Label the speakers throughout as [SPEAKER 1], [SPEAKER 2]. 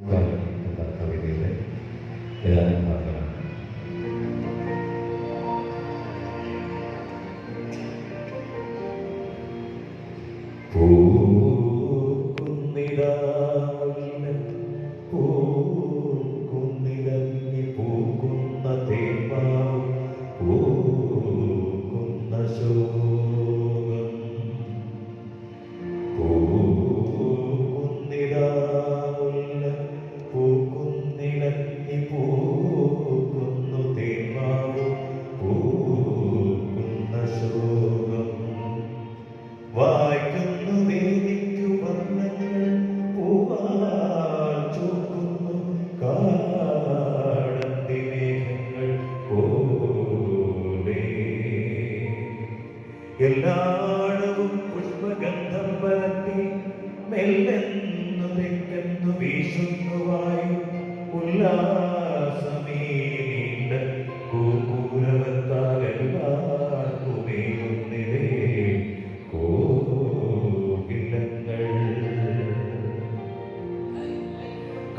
[SPEAKER 1] bukan tentang kawin dan makanan. Bu, വായിക്കുന്നു വർണങ്ങൾ എല്ലായിടവും പുഷ്പഗന്ധം പരത്തി മെല്ലെന്നു തെക്കെന്നു വീശുന്നു വായു. ഉല്ലാസമേ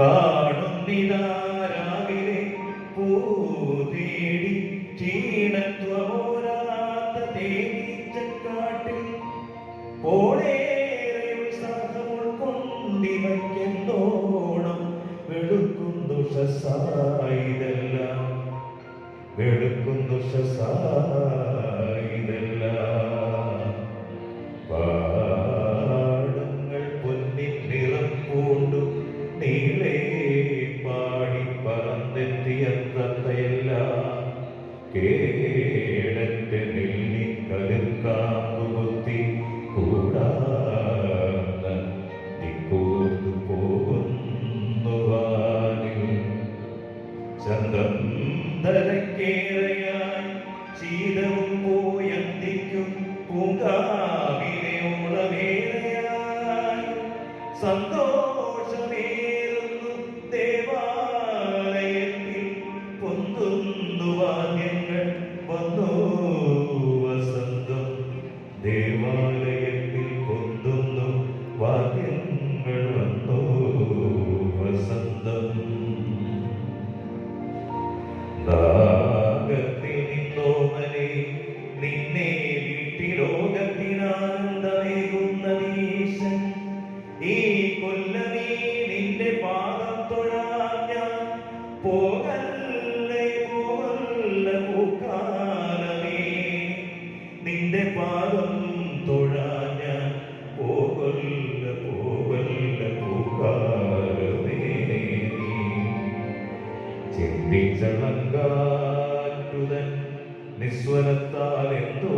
[SPEAKER 1] കാണുന്നിതാ രാവിലെ പൂതേടി ക്ഷീണത്വമോരാത്ത തേനീച്ചക്കാട്ടിൽ പോളേറെ ഉത്സാഹം ഉൾക്കൊണ്ടിവയ്ക്കുന്നോണം വെളുക്കുന്നു ഷസായിതെല്ലാം വെളുക്കുന്നു ഷസായിതെല്ലാം que പോകല്ലേ പോകല്ല പൂക്കാലമേ. നിന്റെ പാദം തൊഴാൻ ഞാൻ പോകല്ല പോകല്ല പൂക്കാലമേ. ചിന്തിച്ചളങ്കാറ്റുതൻ നിസ്വരത്താൽ എന്തോ